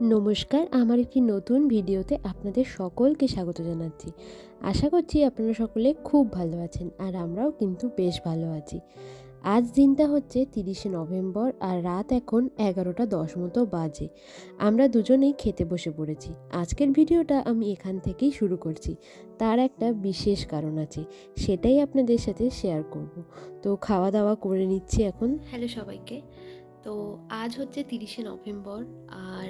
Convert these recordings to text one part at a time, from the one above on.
নমস্কার, আমার একটি নতুন ভিডিওতে আপনাদের সকলকে স্বাগত জানাচ্ছি। আশা করছি আপনারা সকলে খুব ভালো আছেন আর আমরাও কিন্তু বেশ ভালো আছি। আজ দিনটা হচ্ছে তিরিশে নভেম্বর আর রাত এখন এগারোটা দশ মতো বাজে। আমরা দুজনেই খেতে বসে পড়েছি। আজকের ভিডিওটা আমি এখান থেকেই শুরু করছি। তার একটা বিশেষ কারণ আছে, সেটাই আপনাদের সাথে শেয়ার করব। তো খাওয়া দাওয়া করে নিচ্ছি এখন। হ্যালো সবাইকে। তো আজ হচ্ছে তিরিশে নভেম্বর আর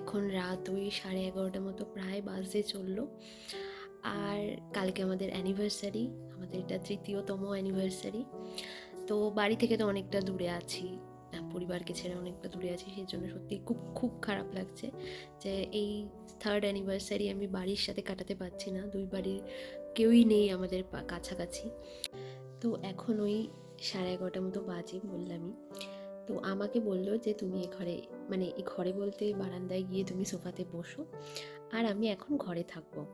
এখন রাত ওই সাড়ে এগারোটার মতো প্রায় বাজতে চলল। আর কালকে আমাদের অ্যানিভার্সারি আমাদের এটা তৃতীয়তম অ্যানিভার্সারি তো বাড়ি থেকে তো অনেকটা দূরে আছি পরিবারকে ছেড়ে অনেকটা দূরে আছি সেই জন্য সত্যি খুব খুব খারাপ লাগছে যে এই থার্ড অ্যানিভার্সারি আমি বাড়ির সাথে কাটাতে পারছি না, দুই বাড়ির কেউই নেই আমাদের কাছাকাছি। তো এখন ওই সাড়ে এগারোটার মতো বাজে বললামই। তো আমাকে বলল যে, তুমি এ ঘরে মানে এ ঘরে বলতে বারান্দায় গিয়ে তুমি সোফাতে বসো আর আমি এখন ঘরে থাকব।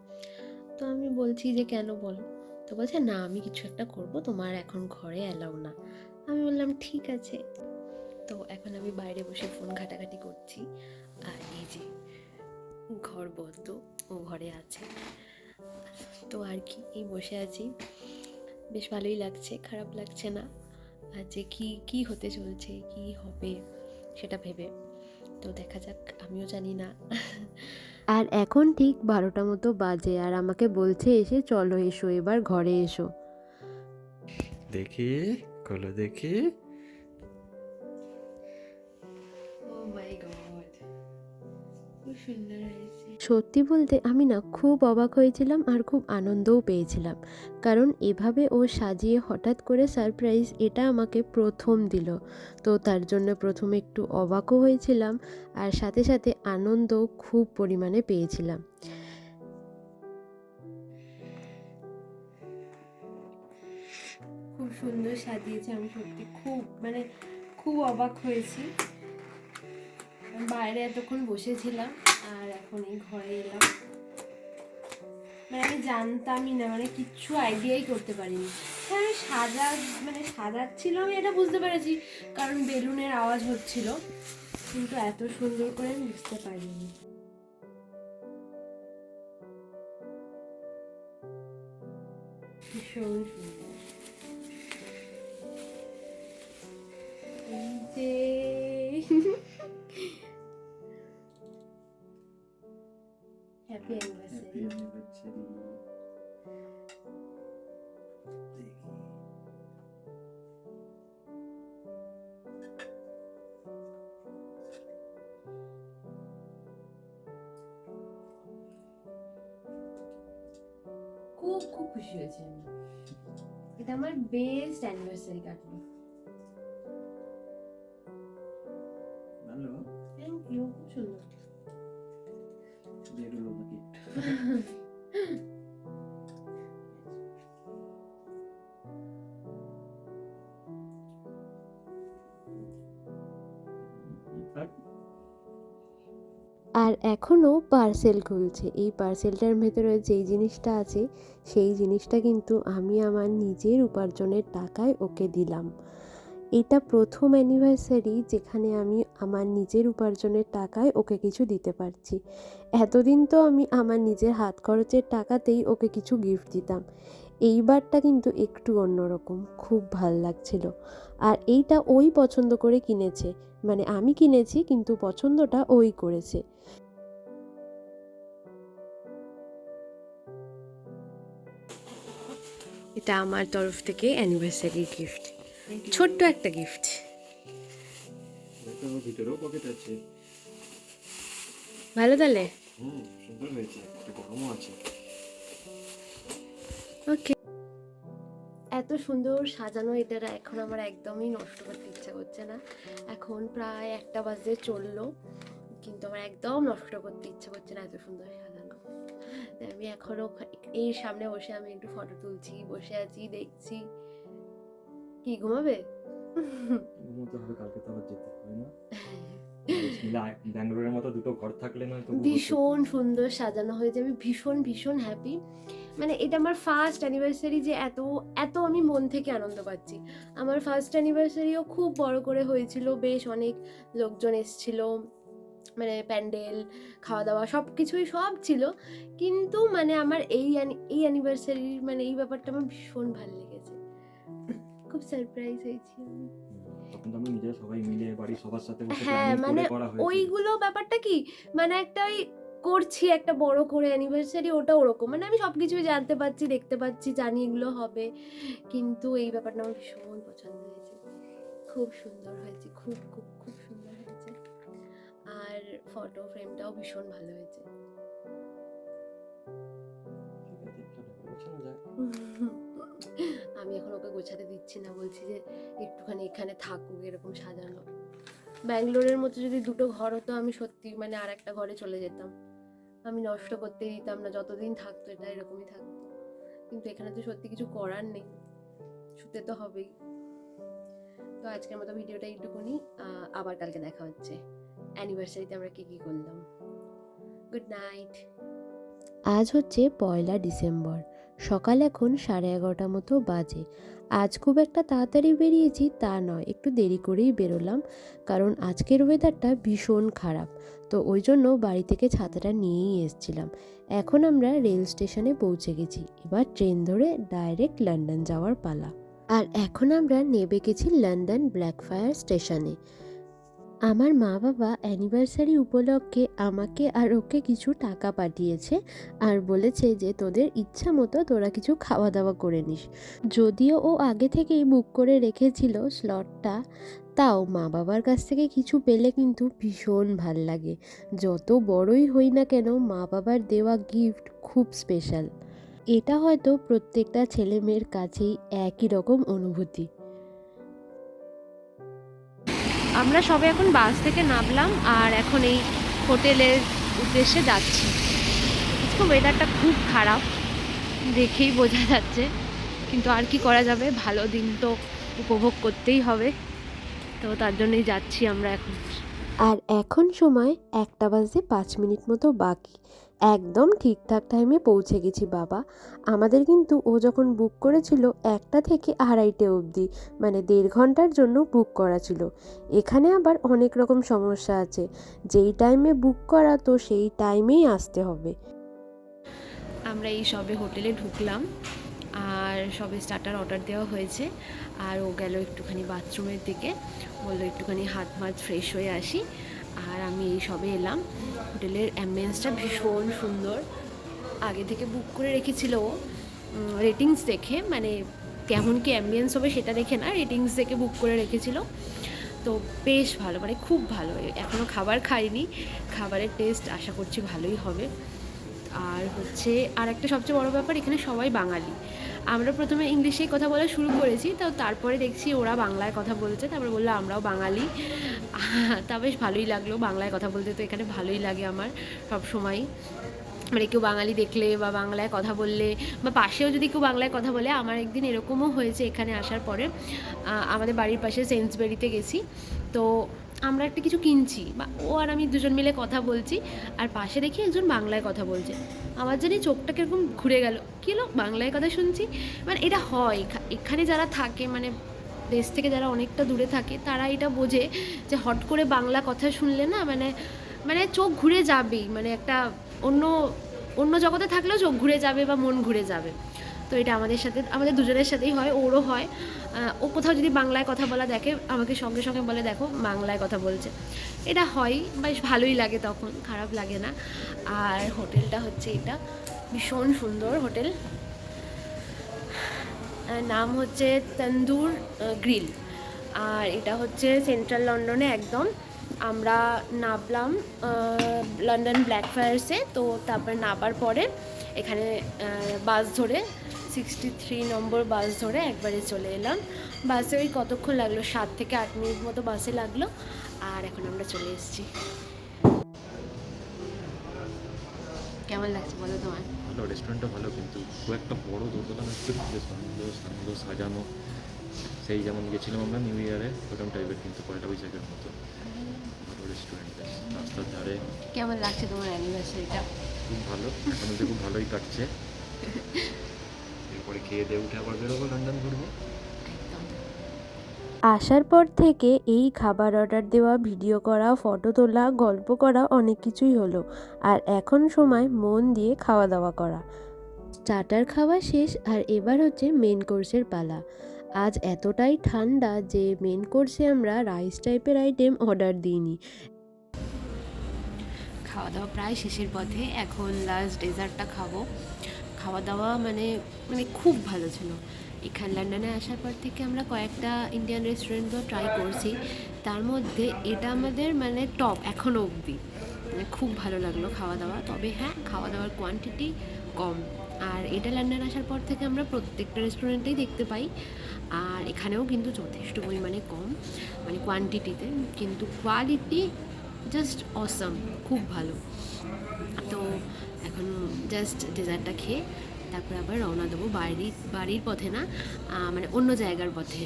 তো আমি বলছি যে, কেন বলো? তো বলছে, না, আমি কিছু একটা করব, তোমার এখন ঘরে অ্যালাউ না। আমি বললাম, ঠিক আছে। তো এখন আমি বাইরে বসে ফোন ঘাটাঘাটি করছি আর এই যে ঘর বন্ধ, ও ঘরে আছে। তো আর কি, এই বসে আছি। বেশ ভালোই লাগছে, খারাপ লাগছে না। যে কি কি হতে চলছে কি হবে সেটা ভেবে। তো দেখা যাক আমিও জানি না। আর এখন ঠিক বারোটা মতো বাজে আর আমাকে বলছে এসে চলো এসো এবার ঘরে এসো। দেখি খোলো দেখি। সত্যি বলতে আমি না খুব অবাক হয়েছিলাম আর খুব আনন্দও পেয়েছিলাম। কারণ এভাবে ও সাজিয়ে হঠাৎ করে সারপ্রাইজ এটা আমাকে প্রথম দিল। তো তার জন্য প্রথমে একটু অবাকও হয়েছিলাম আর সাথে সাথে আনন্দও খুব পরিমাণে পেয়েছিলাম। খুব সুন্দর সাজিয়েছে, আমি সত্যি খুব মানে খুব অবাক হয়েছি। বাইরে এতক্ষণ বসেছিলাম, আর এখন এই ঘরে এলাম। মানে আমি জানতামই না মানে কিচ্ছু আইডিয়াই করতে পারিনি। হ্যাঁ আমি সাজা মানে সাজাচ্ছিল, আমি এটা বুঝতে পেরেছি, কারণ বেলুনের আওয়াজ হচ্ছিল, কিন্তু এত সুন্দর করে আমি বুঝতে পারিনি। ভীষণ সুন্দর। এই যে হ্যাপি অ্যানিভার্সারি খুব খুব খুশি হয়েছি আমি এটা আমার বেস্ট অ্যানিভার্সারি কাটলো আর এখনও পার্সেল খুলছে। এই পার্সেলটার ভেতরে যেই জিনিসটা আছে, সেই জিনিসটা কিন্তু আমি আমার নিজের উপার্জনের টাকায় ওকে দিলাম। এটা প্রথম অ্যানিভার্সারি যেখানে আমি আমার নিজের উপার্জনের টাকায় ওকে কিছু দিতে পারছি। এতদিন তো আমি আমার নিজের হাত খরচের টাকাতেই ওকে কিছু গিফট দিতাম। এইবারটা কিন্তু একটু অন্যরকম খুব ভালো লাগছিল। আর এইটা ওই পছন্দ করে কিনেছে। মানে আমি কিনেছি কিন্তু পছন্দটা ওই করেছে। এটা আমার তরফ থেকে অ্যানিভার্সারি গিফট ছোট্ট একটা গিফট ভিতরেও পকেট আছে। ভালো তাহলে? হুম সুন্দর হয়েছে। একটা গরমও আছে। ওকে এত সুন্দর সাজানো এটা এখন আমার একদমই নষ্ট করতে ইচ্ছা করছে না। এখন প্রায় একটা বাজে চলল কিন্তু আমার একদম নষ্ট করতে ইচ্ছা করছে না এত সুন্দর সাজানো। আমি এখনও এই সামনে বসে আমি একটু ফটো তুলছি বসে আছি দেখছি। কি ঘুমাবে? ঘুমোতে হবে কালকে তো যেতে হবে না। ব্যাঙ্গালোরের মতো দুটো ঘর থাকলে না ভীষণ সুন্দর সাজানো হয়েছে আমি ভীষণ ভীষণ হ্যাপি মানে এটা আমার ফার্স্ট অ্যানিভার্সারি যে এত এত আমি মন থেকে আনন্দ পাচ্ছি। আমার ফার্স্ট অ্যানিভার্সারিও খুব বড় করে হয়েছিল বেশ অনেক লোকজন এসেছিল মানে প্যান্ডেল খাওয়া দাওয়া সব কিছুই সব ছিল। কিন্তু মানে আমার এই এই অ্যানিভার্সারির মানে এই ব্যাপারটা আমার ভীষণ ভালো লেগেছে। খুব সারপ্রাইজ হয়েছি আমি। সবাই মিলে সবার সাথে হ্যাঁ, মানে ওইগুলো ব্যাপারটা কি? মানে একটা ওই করছি একটা বড় করে অ্যানিভার্সারি ওটা ওরকম। মানে আমি সব কিছুই জানতে পারছি, দেখতে পাচ্ছি, জানি এগুলো হবে। কিন্তু এই ব্যাপারটা আমার ভীষণ পছন্দ হয়েছে। খুব সুন্দর হয়েছে, খুব খুব খুব সুন্দর হয়েছে। আর ফটো ফ্রেমটাও ভীষণ ভালো হয়েছে। আমি এখন ওকে গোছাতে দিচ্ছি না, বলছি যে একটুখানি এখানে থাকুক, এরকম সাজানো। ব্যাঙ্গালোরের মতো যদি দুটো ঘর হতো, আমি সত্যি মানে আর একটা ঘরে চলে যেতাম। আমি নষ্ট করতে দিতাম না, যতদিন থাকতো এটা এরকমই থাকতো। কিন্তু এখানে তো সত্যি কিছু করার নেই, শুতে তো হবেই। তো আজকের মতো ভিডিওটা একটুকুনি আবার কালকে দেখা হচ্ছে। অ্যানিভার্সারিতে আমরা কী কী করলাম। Good night. আজ হচ্ছে পয়লা ডিসেম্বর। সকাল এখন সাড়ে এগারোটা মতো বাজে। আজ খুব একটা তাড়াতাড়ি বেরিয়েছি তা নয়, একটু দেরি করেই বেরোলাম, কারণ আজকের ওয়েদারটা ভীষণ খারাপ। তো ওই জন্য বাড়ি থেকে ছাতাটা নিয়েই এসছিলাম। এখন আমরা রেল স্টেশনে পৌঁছে গেছি। এবার ট্রেন ধরে ডাইরেক্ট লন্ডন যাওয়ার পালা। আর এখন আমরা নেবে গেছি লন্ডন ব্ল্যাকফায়ার স্টেশনে আমার মা বাবা অ্যানিভার্সারি উপলক্ষে আমাকে আর ওকে কিছু টাকা পাঠিয়েছে আর বলেছে যে তোদের ইচ্ছা মতো তোরা কিছু খাওয়া দাওয়া করে নিস। যদিও ও আগে থেকেই বুক করে রেখেছিল স্লটটা তাও মা বাবার কাছ থেকে কিছু পেলে কিন্তু ভীষণ ভালো লাগে। যত বড়ই হই না কেন মা বাবার দেওয়া গিফট খুব স্পেশাল এটা হয়তো প্রত্যেকটা ছেলে মেয়ের কাছেই একই রকম অনুভূতি। আমরা সবে এখন বাস থেকে নামলাম আর এখন এই হোটেলের উদ্দেশ্যে যাচ্ছি। আজকে ওয়েদারটা খুব খারাপ, দেখেই বোঝা যাচ্ছে। কিন্তু আর কি করা যাবে? ভালো দিন তো উপভোগ করতেই হবে। তো তার জন্যই যাচ্ছি আমরা এখন। আর এখন সময় একটা বাজে পাঁচ মিনিট মতো বাকি। একদম ঠিকঠাক টাইমে পৌঁছে গেছি বাবা। আমাদের কিন্তু ও যখন বুক করেছিল একটা থেকে আড়াইটে অবধি মানে দেড় ঘণ্টার জন্য বুক করা ছিল। এখানে আবার অনেক রকম সমস্যা আছে। যেই টাইমে বুক করা, তো সেই টাইমেই আসতে হবে। আমরা এই সবে হোটেলে ঢুকলাম, আর সবে স্টার্টার অর্ডার দেওয়া হয়েছে। আর ও গেল একটুখানি বাথরুমের দিকে। বলল একটুখানি হাত মাত ফ্রেশ হয়ে আসি। আর আমি এই সবে এলাম। হোটেলের অ্যাম্বিয়েন্সটা ভীষণ সুন্দর। আগে থেকে বুক করে রেখেছিল ও। রেটিংস দেখে মানে কেমন কি অ্যাম্বিয়েন্স হবে সেটা দেখে না রেটিংস দেখে বুক করে রেখেছিল। তো বেশ ভালো মানে খুব ভালো। এখনও খাবার খাইনি, খাবারের টেস্ট আশা করছি ভালোই হবে। আর হচ্ছে আর একটা সবচেয়ে বড় ব্যাপার, এখানে সবাই বাঙালি। আমরা প্রথমে ইংলিশেই কথা বলা শুরু করেছি, তো তারপরে দেখছি ওরা বাংলায় কথা বলছে, তারপরে বলল আমরাও বাঙালি। তা বেশ ভালোই লাগল, বাংলায় কথা বলতে তো এখানে ভালোই লাগে আমার সব সময়। মানে কেউ বাঙালি দেখলে বা বাংলায় কথা বললে বা পাশেও যদি কেউ বাংলায় কথা বলে, আমার একদিন এরকমও হয়েছে এখানে আসার পরে। আমাদের বাড়ির পাশে সেন্সবেরিতে গেছি, তো আমরা একটা কিছু কিনছি, বা ও আর আমি দুজন মিলে কথা বলছি, আর পাশে দেখি একজন বাংলায় কথা বলছে। আমার জানি চোখটা কীরকম ঘুরে গেল। কী হলো বাংলায় কথা শুনছি? মানে এটা হয়। এখানে যারা থাকে মানে দেশ থেকে যারা অনেকটা দূরে থাকে, তারা এটা বোঝে যে হট করে বাংলা কথা শুনলে না মানে মানে চোখ ঘুরে যাবেই। মানে একটা অন্য অন্য জগতে থাকলেও চোখ ঘুরে যাবে বা মন ঘুরে যাবে। তো এটা আমাদের সাথে, আমাদের দুজনের সাথেই হয়, ওরও হয়। ও কোথাও যদি বাংলায় কথা বলা দেখে, আমাকে সঙ্গে সঙ্গে বলে, দেখো, বাংলায় কথা বলছে। এটা হয়, বেশ ভালোই লাগে তখন, খারাপ লাগে না। আর হোটেলটা হচ্ছে এটা, ভীষণ সুন্দর হোটেল। নাম হচ্ছে তন্দুর গ্রিল। আর এটা হচ্ছে সেন্ট্রাল লন্ডনে একদম। আমরা নামলাম লন্ডন ব্ল্যাক ফায়ার্সে, তো তারপরে নামার পরে এখানে বাস ধরে সিক্সটি থ্রি নম্বর বাস ধরে একবারে চলে এলাম। বাসে ওই কতক্ষণ লাগল? সাত থেকে আট মিনিট মতো বাসে লাগল। আর এখন আমরা চলে এসেছি। কেমন লাগছে বলো তোমার? ভালো রেস্টুরেন্টটা ভালো কিন্তু খুব একটা বড় দোতলা বেশ সুন্দর সুন্দর সাজানো। সেই যেমন গেছিলাম আমরা নিউ ইয়ারে ওরকম টাইপের কিন্তু পয়লা বৈশাখের মতো। ভালো রেস্টুরেন্ট রাস্তার ধারে। কেমন লাগছে তোমার অ্যানিভার্সারিটা খুব ভালো এখন খুব ভালোই কাটছে। এরপরে খেয়ে দিয়ে উঠে আবার বেরোবো লন্ডন ঘুরবো আসার পর থেকে এই খাবার অর্ডার দেওয়া ভিডিও করা ফটো তোলা গল্প করা অনেক কিছুই হলো। আর এখন সময় মন দিয়ে খাওয়া দাওয়া করা। স্টার্টার খাওয়া শেষ আর এবার হচ্ছে মেন কোর্সের পালা। আজ এতটাই ঠান্ডা যে মেন কোর্সে আমরা রাইস টাইপের আইটেম অর্ডার দিইনি। খাওয়া দাওয়া প্রায় শেষের পথে এখন লাস্ট ডেজার্টটা খাব। খাওয়া দাওয়া মানে মানে খুব ভালো ছিল। এখানে লন্ডনে আসার পর থেকে আমরা কয়েকটা ইন্ডিয়ান রেস্টুরেন্টও ট্রাই করছি। তার মধ্যে এটা আমাদের মানে টপ এখনও অবধি। মানে খুব ভালো লাগল খাওয়া দাওয়া তবে হ্যাঁ খাওয়া দাওয়ার কোয়ান্টিটি কম। আর এটা লন্ডন আসার পর থেকে আমরা প্রত্যেকটা রেস্টুরেন্টেই দেখতে পাই। আর এখানেও কিন্তু যথেষ্ট পরিমাণে কম মানে কোয়ান্টিটিতে কিন্তু কোয়ালিটি জাস্ট অসাম খুব ভালো। তো এখন জাস্ট ডেজার্টটা খেয়ে তারপর আবার রওনা দেবো বাড়ির বাড়ির পথে না আহ, মানে অন্য জায়গার পথে।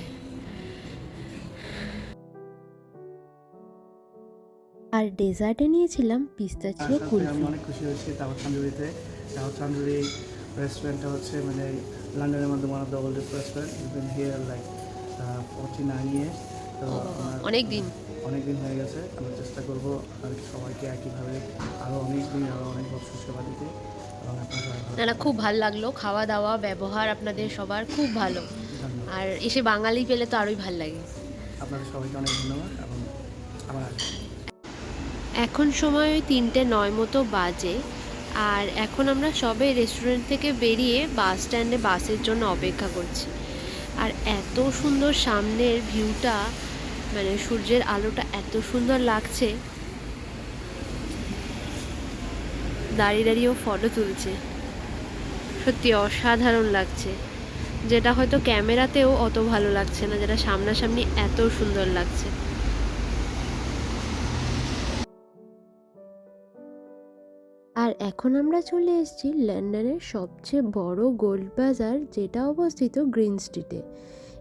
আর ডেজার্টে নিয়েছিলাম পিস্তাচিও আসাতে আমি কুলফি। অনেক খুশি হয়েছি তাওয়ার তান্দুরিতে। তাওয়ার তান্দুরি রেস্টুরেন্টটা হচ্ছে মানে লন্ডনের মধ্যে one of the oldest restaurant even here like forty nine years তো অনেক দিন। অনেক দিন হয়ে গেছে। আমরা চেষ্টা করব আর সবাইকে একইভাবে আরও অনেক দিন আরও অনেক বছর সেবা দিতে। না না খুব ভালো লাগল। খাওয়া দাওয়া ব্যবহার আপনাদের সবার খুব ভালো। আর এসে বাঙালি পেলে তো আরোই ভালো লাগে। আপনাদের সবাইকে অনেক ধন্যবাদ এবং আবার এখন সময় ওই তিনটে নয় মতো বাজে। আর এখন আমরা সবে রেস্টুরেন্ট থেকে বেরিয়ে বাস স্ট্যান্ডে বাসের জন্য অপেক্ষা করছি। আর এত সুন্দর সামনের ভিউটা মানে সূর্যের আলোটা এত সুন্দর লাগছে। দাঁড়িয়ে দাঁড়িয়েও ফটো তুলছে। সত্যি অসাধারণ লাগছে। যেটা হয়তো ক্যামেরাতেও অত ভালো লাগছে না, যেটা সামনাসামনি এত সুন্দর লাগছে। আর এখন আমরা চলে এসেছি লন্ডনের সবচেয়ে বড় গোল্ড বাজার, যেটা অবস্থিত গ্রিন স্ট্রিটে।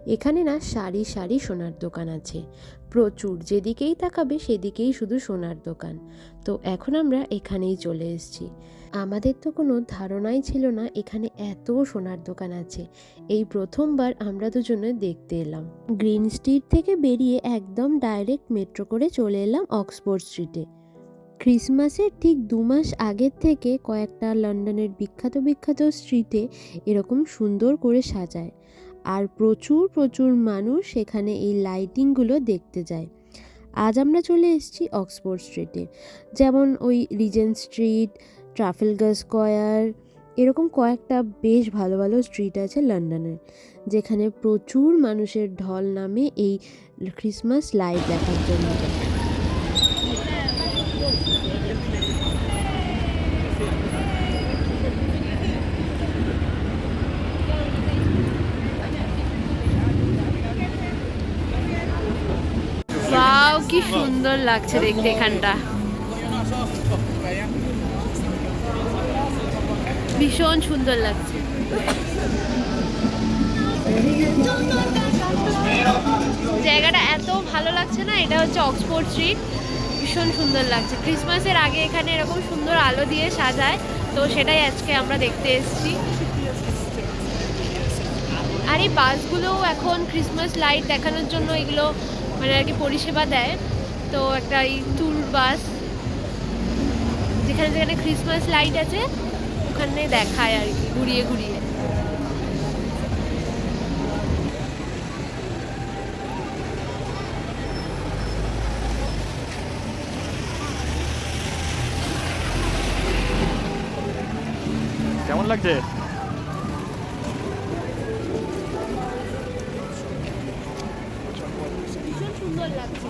এখানে না সারি সারি সোনার দোকান আছে। প্রচুর, যেদিকেই তাকাবে সেদিকেই শুধু সোনার দোকান। তো এখন আমরা এখানেই চলে এসেছি। আমাদের তো কোনো ধারণাই ছিল না এখানে এত সোনার দোকান আছে। এই প্রথমবার আমরা দুজনে দেখতে এলাম। গ্রিন স্ট্রিট থেকে বেরিয়ে একদম ডাইরেক্ট মেট্রো করে চলে এলাম অক্সফোর্ড স্ট্রিটে। ক্রিসমাসের ঠিক দু মাস আগের থেকে কয়েকটা লন্ডনের বিখ্যাত বিখ্যাত স্ট্রিটে এরকম সুন্দর করে সাজায়। আর প্রচুর প্রচুর মানুষ সেখানে এই লাইটিংগুলো দেখতে যায়। আজ আমরা চলে এসেছি অক্সফোর্ড স্ট্রিটে যেমন ওই রিজেন্ট স্ট্রিট ট্রাফেলগার স্কোয়ার এরকম কয়েকটা বেশ ভালো ভালো স্ট্রিট আছে লন্ডনের যেখানে প্রচুর মানুষের ঢল নামে এই ক্রিসমাস লাইট দেখার জন্য। ওয়াও কি সুন্দর লাগছে দেখতে এখানটা। ভীষণ সুন্দর লাগছে। জায়গাটা এত ভালো লাগছে না, এটা হচ্ছে অক্সফোর্ড স্ট্রিট। ভীষণ সুন্দর লাগছে। ক্রিসমাসের আগে এখানে এরকম সুন্দর আলো দিয়ে সাজায়, তো সেটাই আজকে আমরা দেখতে এসেছি। আর এই বাসগুলোও এখন ক্রিসমাস লাইট দেখানোর জন্য এগুলো মানে আর কি পরিষেবা দেয়। তো একটা এই ট্যুর বাস যেখানে যেখানে ক্রিসমাস লাইট আছে, ওখানে দেখায় আর কি, ঘুরিয়ে ঘুরিয়ে। কেমন লাগছে? সুন্দর লাগছে।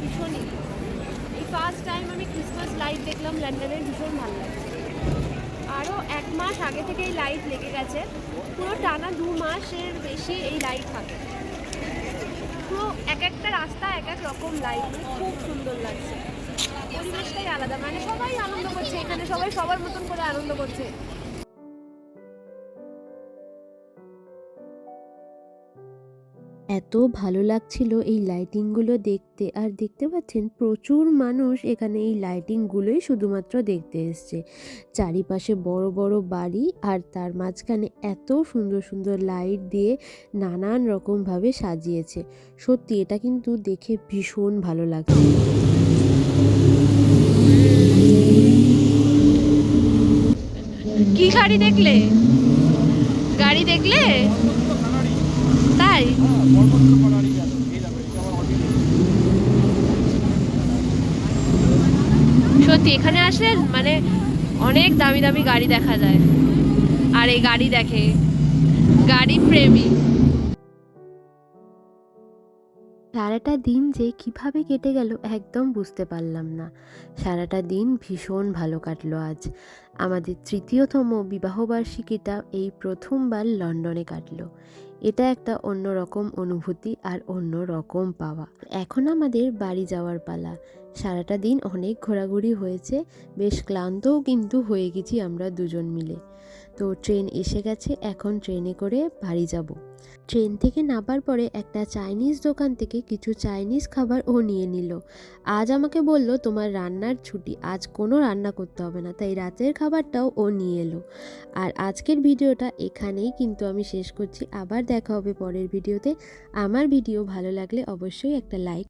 ভীষণই। এই ফার্স্ট টাইম আমি ক্রিসমাস লাইট দেখলাম লন্ডনের ভীষণ ভালো লাগছে। আরও এক মাস আগে থেকে এই লাইট লেগে গেছে। পুরো টানা দু মাসের বেশি এই লাইট থাকে। পুরো এক একটা রাস্তা, এক এক রকম লাইট খুব সুন্দর লাগছে। পরিবেশটাই আলাদা। মানে সবাই আনন্দ করছে এখানে। সবাই সবার মতন করে আনন্দ করছে। এত ভালো লাগছিল এই লাইটিংগুলো দেখতে। আর দেখতে পাচ্ছেন, প্রচুর মানুষ এখানে এই লাইটিংগুলোই শুধুমাত্র দেখতে এসছে। চারিপাশে বড় বড় বাড়ি আর তার মাঝখানে এত সুন্দর সুন্দর লাইট দিয়ে নানান রকমভাবে সাজিয়েছে। সত্যি, এটা কিন্তু দেখে ভীষণ ভালো লাগছে। কি গাড়ি দেখলে? গাড়ি দেখলে? সত্যি, এখানে আসলে মানে অনেক দামি দামি গাড়ি দেখা যায়। আর এই গাড়ি দেখে, গাড়ি প্রেমী। সারাটা দিন যে কীভাবে কেটে গেল একদম বুঝতে পারলাম না। সারাটা দিন ভীষণ ভালো কাটলো আজ। আমাদের তৃতীয়তম বিবাহবার্ষিকীটা এই প্রথমবার লন্ডনে কাটলো। এটা একটা অন্যরকম অনুভূতি আর অন্য রকম পাওয়া। এখন আমাদের বাড়ি যাওয়ার পালা। সারাটা দিন অনেক ঘোরাঘুরি হয়েছে। বেশ ক্লান্তও কিন্তু হয়ে গেছি আমরা দুজন মিলে। তো ট্রেন এসে গেছে, এখন ট্রেনে করে বাড়ি যাব। ট্রেন থেকে নামার পরে একটা চাইনিজ দোকান থেকে কিছু চাইনিজ খাবার ও নিয়ে নিল। আজ আমাকে বলল, তোমার রান্নার ছুটি, আজ কোনো রান্না করতে হবে না। তাই রাতের খাবারটাও ও নিয়ে এলো। আর আজকের ভিডিওটা এখানেই কিন্তু আমি শেষ করছি। আবার দেখা হবে পরের ভিডিওতে। আমার ভিডিও ভালো লাগলে অবশ্যই একটা লাইক